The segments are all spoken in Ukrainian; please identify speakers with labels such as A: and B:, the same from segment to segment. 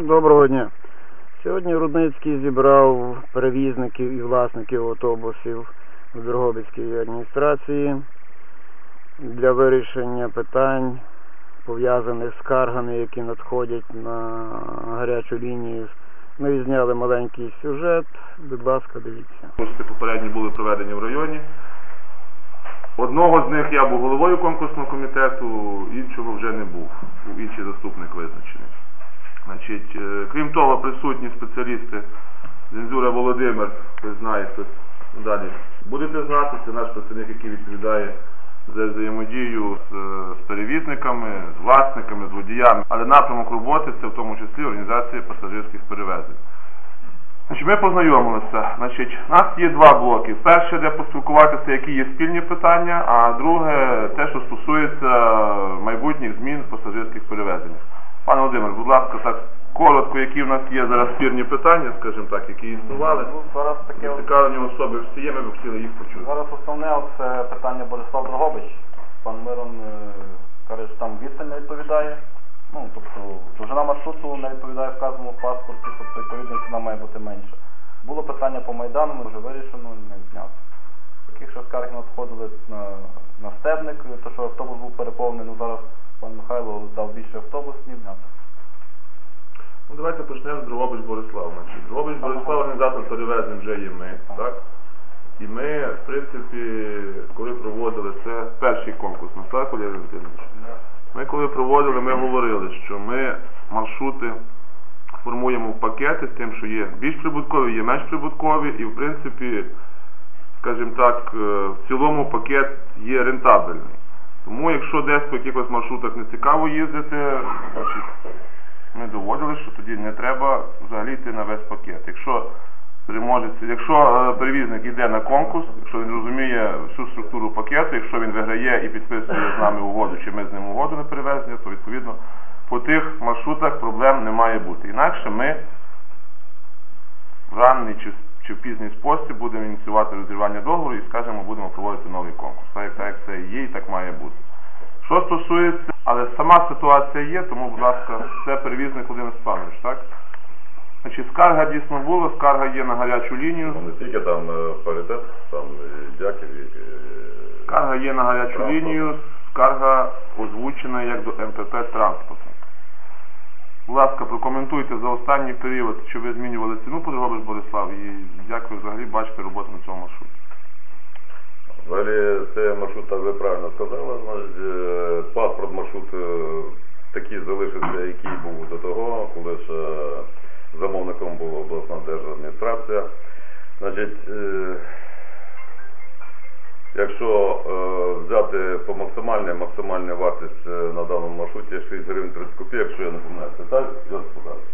A: Доброго дня. Сьогодні Рудницький зібрав перевізників і власників автобусів в Дрогобицькій адміністрації для вирішення питань, пов'язаних з скаргами, які надходять на гарячу лінію. Ми відзняли маленький сюжет. Будь ласка, дивіться.
B: Конкурси попередні були проведені в районі. Одного з них я був головою конкурсного комітету, іншого вже не. Був інший заступник визначений. Значить, е, крім того, присутні спеціалісти Зензюра Володимир, ви знаєте, хтось далі. Будете знати, це наш працівник, який відповідає за взаємодію з, е, з перевізниками, з власниками, з водіями. Але напрямок роботи це в тому числі організація пасажирських перевезень. Значить, ми познайомилися. Значить, у нас є два блоки. Перше, де поспілкуватися, які є спільні питання, а друге, те, що стосується майбутніх змін в пасажирських перевезеннях. Пане Володимир, будь ласка, так коротко, які в нас є зараз спірні питання, скажімо так, які існували.
C: Ну, Зараз таке от-
B: Зацікавлені особи всі є, ми б хотіли їх почути.
C: зараз основне от це питання Борислав Дрогобич. Пан Мирон е, каже, що там відстань не відповідає. Ну, тобто довжина маршруту не відповідає вказаному в паспорті, тобто відповідно ціна має бути менша. Було питання по Майдану, ми вже вирішено, не знято. Таких ще скарги надходили на, на стебник, то що автобус був переповнений, ну зараз пан Михайло дав більше автобусів.
B: Ну, давайте почнемо з Дрогобич Борислав. Дрогобич Борислав організатор перевезень вже є ми, так? І ми, в принципі, коли проводили це перший конкурс, ну так, Олег Валентинович? Ми коли проводили, ми говорили, що ми маршрути формуємо в пакети з тим, що є більш прибуткові, є менш прибуткові, і в принципі, скажімо так, е, в цілому пакет є рентабельний. Тому якщо десь по якихось маршрутах не цікаво їздити, ми доводили, що тоді не треба взагалі йти на весь пакет. Якщо якщо е, перевізник йде на конкурс, якщо він розуміє всю структуру пакету, якщо він виграє і підписує з нами угоду, чи ми з ним угоду на перевезення, то відповідно по тих маршрутах проблем не має бути. Інакше ми в ранний чи, чи в пізній спосіб будемо ініціювати розірвання договору і скажемо, будемо проводити новий конкурс. Так, як- так як це є і так має бути. Що стосується, але сама ситуація є, тому, будь ласка, це перевізник Володимир Степанович, так? Значить, скарга дійсно була, скарга є на гарячу лінію.
D: Ну, не тільки там е, паритет, там і дяків, і... е,
B: Скарга є на гарячу
D: Транспорт.
B: лінію, скарга озвучена як до МПП транспортник. Будь ласка, прокоментуйте за останній період, чи ви змінювали ціну по Дрогобич Борислав і як ви взагалі бачите роботу на цьому маршруті.
D: Взагалі, це маршрут, так ви правильно сказали, значить, е, паспорт маршрут е, такий залишився, який був до того, коли ще замовником була обласна держадміністрація. Значить, е, якщо е, взяти по максимальній, максимальна вартість е, на даному маршруті 6 гривень 30 копійок, якщо я не помиляюсь, це так, Йосип Михайлович?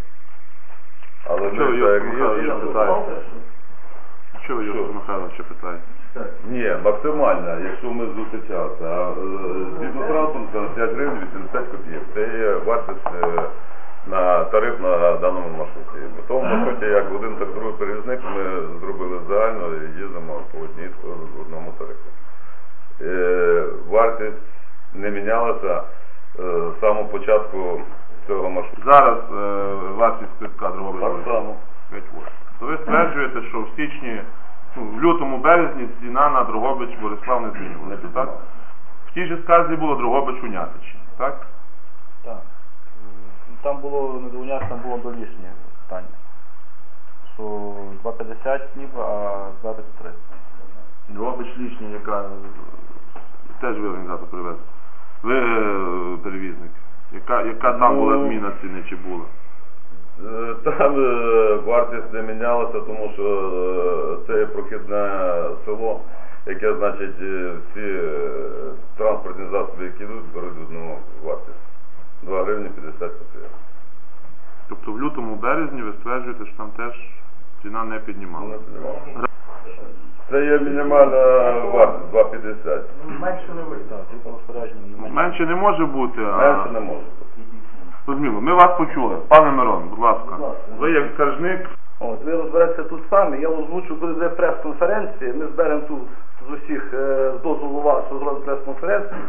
D: Але
B: Що ви, Йосип
D: так,
B: Михайлович,
D: є- є-
B: питаєте? Що ви? Йосип Михайлович, питаєте?
D: ні, максимальна, якщо ми зустрічалися. А е, згідно транспорту 5 гривень 80 копійок. Це є вартість е, на тариф на даному маршруті. Тому маршруті, як один, так другий перевізник, ми зробили загально і їздимо по одній в одному тарифі. Е, Вартість не мінялася е, з самого початку цього маршруту.
B: Зараз е, вартість квитка Дрогобич
D: Так само.
B: 5 То ви стверджуєте, що в січні, ну, в лютому березні ціна на Дрогобич Борислав не змінювалася, так? В тій же сказі було Дрогобич Унятичі, так?
C: Так. Там було не до там було долішнє питання. Що 2,50 ніби, а 2,33.
B: Дрогобич лічні, яка теж ви організатор привезли. Ви е, перевізник. Яка, яка там
D: Ну,
B: була зміна ціни чи була?
D: Е, Там е, вартість не мінялася, тому що е, це є прохідне село, яке значить е, всі е, транспортні засоби, які йдуть, беруть одну вартість. 2 гривні 50 копійок.
B: Тобто в лютому березні ви стверджуєте, що там теж ціна не піднімалася.
D: Це є мінімальна вартість 2,50.
C: Так, тут розпорядження не менше.
B: Менше не може бути, а
D: Менше не може.
B: Зрозуміло. Ми вас почули. Пане Мирон, будь ласка. Ви як скаржник
E: От, ви розберетеся тут самі, я озвучу, коли буде прес-конференція, ми зберемо тут з усіх е, з дозволу вас, що зробимо прес-конференцію,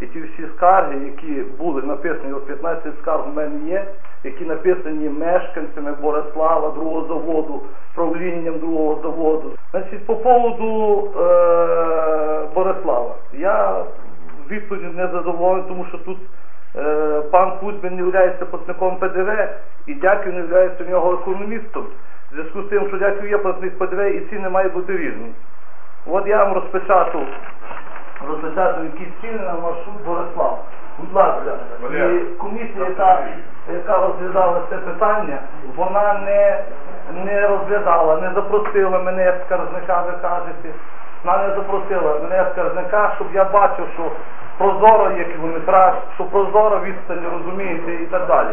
E: І ті всі скарги, які були написані, от 15 скарг у мене є, які написані мешканцями Борислава, другого заводу, правлінням другого заводу. Значить, по поводу е, Борислава, я відповідь не задоволений, тому що тут е, пан Кузьмин не є платником ПДВ і Дяків не є в нього економістом. В зв'язку з тим, що Дяків є платник ПДВ і ціни мають бути різні. От я вам розпечатав, розпечатав якісь ціни на маршрут Борислав. Будь ласка, і комісія, яка, яка розглядала це питання, вона не, не розглядала, не запросила мене як скаржника, ви кажете. Вона не запросила мене як скаржника, щоб я бачив, що прозоро є кілометраж, що прозоро відстань, розумієте, і так далі.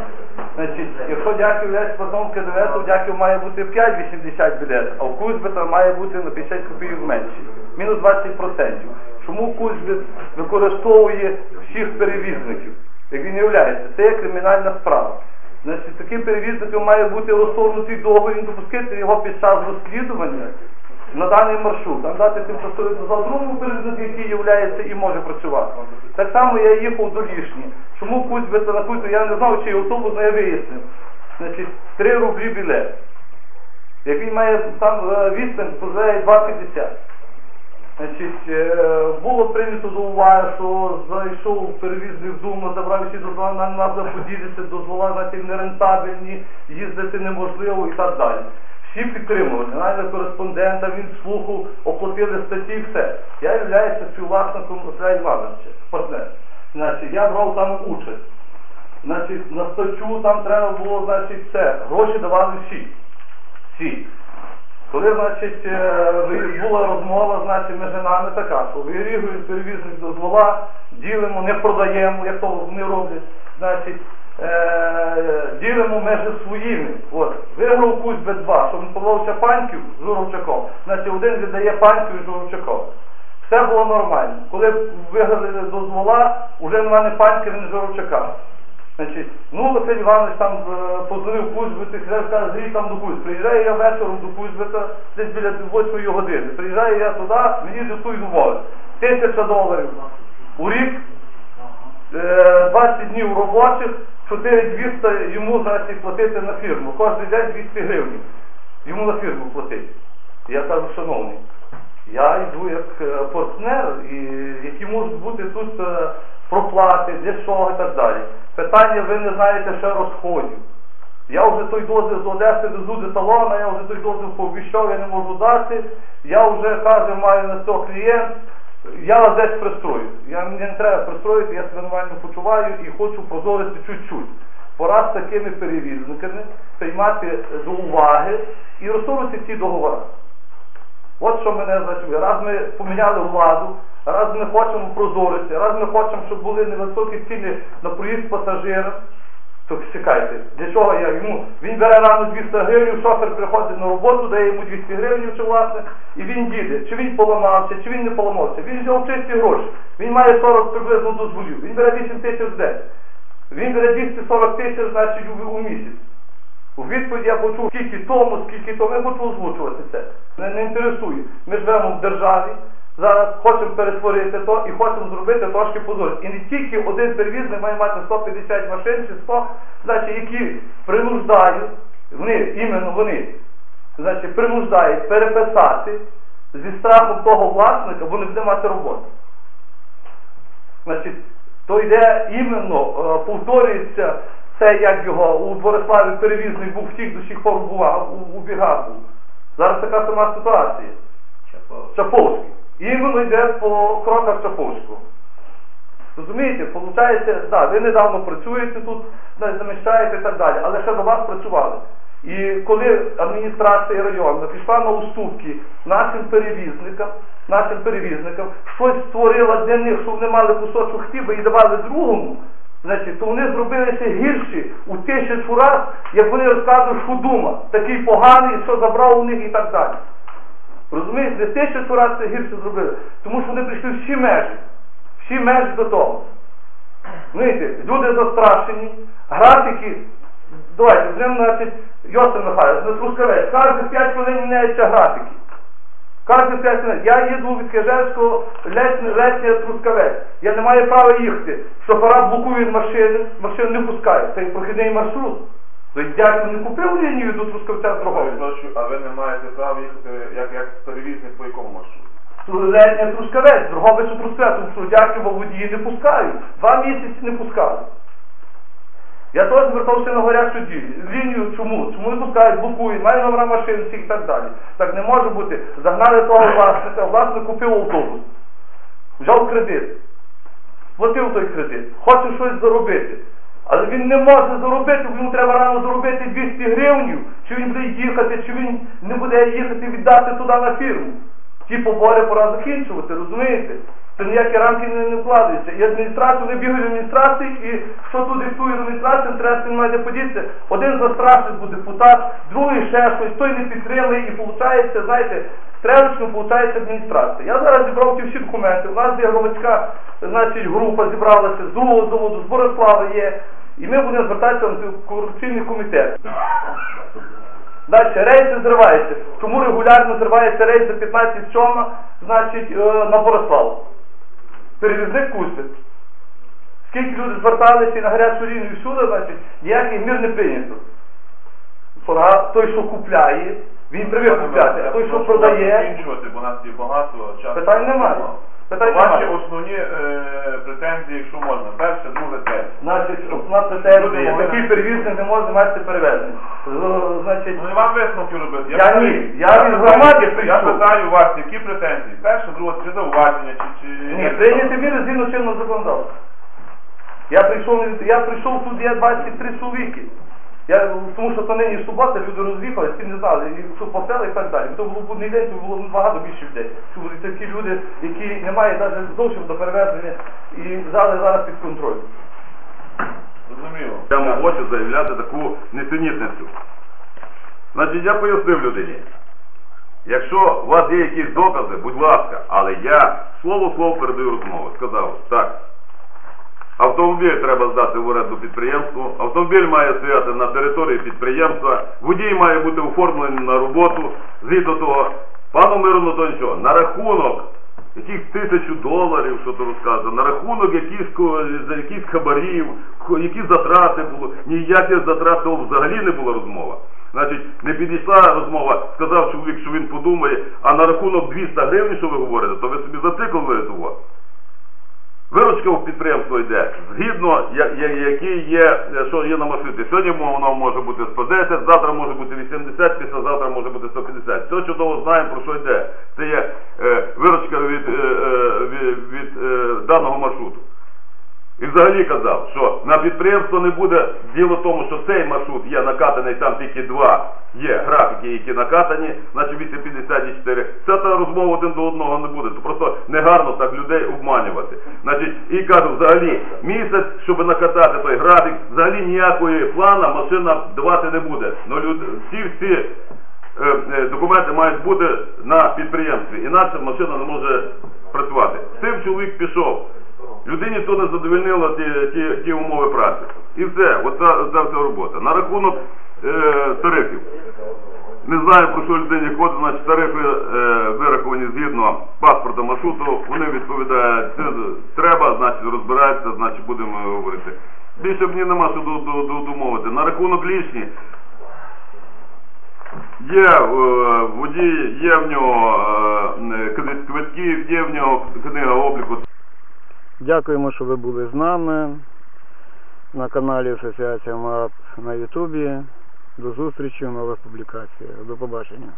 E: Значить, якщо дяків є платном КДВ, то дяків має бути 5,80 білет, а в Кузьбита має бути на 50 копійок менше. Мінус 20%. Чому Кузьбит використовує всіх перевізників? Як він являється, це є кримінальна справа. Значить, таким перевізником має бути розторгнутий договір, допустити його під час розслідування на даний маршрут, надати тимчасовий дозвол другому перевізнику, який являється і може працювати. Так само я їхав до Лішні. Чому Кузьбита на Кузьбита, я не знав, чи автобус, але я вияснив. Значить, 3 рублі білет. Як він має там е, відстань, дозволяє 2,50. Значить, е, було прийнято до уваги, що зайшов перевізник в Думу, забрав всі дозволи, нам треба поділитися, дозвола значить, нерентабельні, їздити неможливо і так далі. Всі підтримували, генерального кореспондента, він слухав, оплатили статті все. Я являюся співвласником Василя Івановича, партнер. Значить, я брав там участь. Значить, на статтю там треба було, значить, все. Гроші давали всі. Всі. Коли, значить, е, була розмова, значить, між нами така, що вирігують перевізник дозвола, ділимо, не продаємо, як то вони роблять, значить, е, ділимо між своїми. От, виграв Кузьбе 2, щоб він подавався паньків з Журовчаком, значить один віддає паньків з Журовчаком. Все було нормально. Коли виграли дозвола, вже в мене паньків не Журовчака. Значить, ну Василь Іванович там е, позвонив Кузьбити, каже, зрій там до Кузьби. Приїжджаю я вечором до Кузьбита, десь біля 8 години. Приїжджаю я туди, мені диктують умови. Тисяча доларів у рік, е, 20 днів робочих, 4200 йому значить, платити на фірму. Кожен день 200 гривень. Йому на фірму платити. Я кажу, шановний, я йду як е, партнер, і які можуть бути тут е, проплати, для чого і так далі. Питання, ви не знаєте ще розходів. Я вже той дозвіл з Одеси везу до талона, я вже той дозвіл пообіщав, я не можу дати. Я вже каже, маю на цього клієнт. Я вас десь пристрою. Я мені не треба пристроїти, я себе нормально почуваю і хочу прозорити чуть-чуть. Пора з такими перевізниками приймати до уваги і розсорити ці договори. От що мене значить. Раз ми поміняли владу, раз ми хочемо прозорити, раз ми хочемо, щоб були невисокі ціни на проїзд пасажира, то чекайте, для чого я йому? Він бере рано 200 гривень, шофер приходить на роботу, дає йому 200 гривень, чи власне, і він їде. Чи він поламався, чи він не поламався. Він взяв чисті гроші. Він має 40 приблизно дозволів. Він бере 8 тисяч в день. Він бере 240 тисяч, значить, у, місяць. У відповідь я почув, скільки тому, скільки тому, я хочу озвучувати це. Не, не інтересує. Ми живемо в державі, зараз хочемо перетворити то і хочемо зробити трошки позор. І не тільки один перевізник має мати 150 машин чи 100, значить, які принуждають, вони, іменно вони, значить, принуждають переписати зі страхом того власника, бо не буде мати роботи. Значить, то йде іменно, е, повторюється це, як його у Бориславі перевізник був втік до сих пор бував, у, у бігах був. Зараз така сама ситуація. Чаповський. Іменно йде по кроках Чаповського. Розумієте, виходить, да, ви недавно працюєте тут, заміщаєте і так далі, але ще до вас працювали. І коли адміністрація району пішла на уступки нашим перевізникам, нашим перевізникам, щось створила для них, щоб вони мали кусочок хліба і давали другому, значить, то вони зробилися гірші у тисячу раз, як вони розказують, що дума, такий поганий, що забрав у них і так далі. Розумієте, не тисячу раз це гірше зробили, тому що вони прийшли всі межі, всі межі до того. Знаєте, люди застрашені, графіки, давайте, з ним, значить, Йосиф Михайлович, на Трускавець, кожні 5 хвилин міняються графіки. Каже п'ять я їду від Кижевського летня Трускавець. Я не маю права їхати. Шофера блокують машини, машини не пускають. Це прохідний маршрут. То й дядько не купив лінію до Трускавця з Дрогобича.
B: А ви не маєте права їхати як, як перевізник по якому маршруту?
E: Летня Трускавець, Дрогобич Трускавець, тому що дядько водії не пускають. Два місяці не пускали. Я теж звертався на гарячу дію. Лінію чому? Чому не пускають, блокують, має номера машин всіх і так далі. Так не може бути. Загнали того власника, власник купив автобус. Взяв кредит. Платив той кредит. Хоче щось заробити. Але він не може заробити, йому треба рано заробити 200 гривень, чи він буде їхати, чи він не буде їхати віддати туди на фірму. Ті побори пора закінчувати, розумієте? Це ніякі рамки не, не вкладаються. І адміністрацію не бігають в адміністрації, і що тут диктує адміністрація, треба з цим має подітися. Один застрашить буде депутат, другий ще щось, той не підтримує, і виходить, знаєте, стрелочно виходить адміністрація. Я зараз зібрав ті всі документи. У нас є громадська значить, група зібралася з другого заводу, з Борислава є. І ми будемо звертатися в антикорупційний комітет. Далі рейси зриваються. Чому регулярно зривається рейс за 15 сьома, значить, е, на Борислав? Перевізник куси. Скільки люди зверталися і на гарячу лінію всюди, значить, ніяких мір не прийнято. Той, що купляє, він привик купляти, а той, що продає,
B: бо нас є багато часу.
E: питань немає.
B: Ваші основні е, претензії, якщо можна. Перше, друге, третє.
E: Значить, основна претензія, такий
B: не-
E: перевізник не може мати перевезення. З- Значить,
B: Ну не вам висновки робити.
E: Я
B: питаю-
E: ні, я
B: питаю-
E: від громади
B: Я
E: прийшов.
B: питаю вас, які претензії? Перше, друге, чи зауваження, чи... чи...
E: Ні, прийняти міри згідно чинного законодавства. Я прийшов, я прийшов тут, є 23 чоловіки. Я, тому що то нині субота, люди роз'їхали, всі не знали, і що по селах і так далі. То було будний день, то було набагато більше людей. Це були такі люди, які не мають навіть зовсім до перевезення і взяли зараз під контроль.
B: Зрозуміло.
D: Прямо в очі заявляти таку несенітницю. Значить, я пояснив людині. Якщо у вас є якісь докази, будь ласка, але я слово слово передаю розмову. Сказав, так. Автомобіль треба здати в оренду підприємству, автомобіль має стояти на території підприємства, водій має бути оформлений на роботу, згідно того, пану Мирону то нічого, на рахунок яких тисячу доларів, що то розказує, на рахунок якихось, якісь хабарів, які затрати було, ніяких затрат того взагалі не була розмова. Значить, не підійшла розмова, сказав чоловік, що він подумає, а на рахунок 200 гривень, що ви говорите, то ви собі зациклили того. Виручка у підприємство йде згідно, я- я- є, е, що є на маршруті. Сьогодні воно може бути 110, завтра може бути 80, післязавтра може бути 150. Все чудово знаємо, про що йде. Це є е, виручка від, е, від, від е, даного маршруту. І взагалі казав, що на підприємство не буде діло в тому, що цей маршрут є накатаний, там тільки два є графіки, які накатані, значить 254. Це та розмова один до одного не буде. То просто негарно так людей обманювати. Значить, і кажу, взагалі, місяць, щоб накатати той графік, взагалі ніякої плана машина давати не буде. Ну, люд... всі всі е, е, документи мають бути на підприємстві, інакше машина не може працювати. З Цим чоловік пішов. Людині то не задовольнило ті, ті, ті умови праці. І все, оця, оця вся робота. На рахунок е, тарифів. Не знаю, про що людині ходить, значить тарифи е, вираховані згідно паспорта маршруту, вони відповідають, треба, значить розбираються, значить будемо говорити. Більше мені нема що до- до- до- домовити. На рахунок лічні, Є е, водій, є в нього е, квит- є в нього книга обліку.
A: Дякуємо, що ви були з нами на каналі Асоціація МАП на Ютубі. До зустрічі в нових публікаціях. До побачення.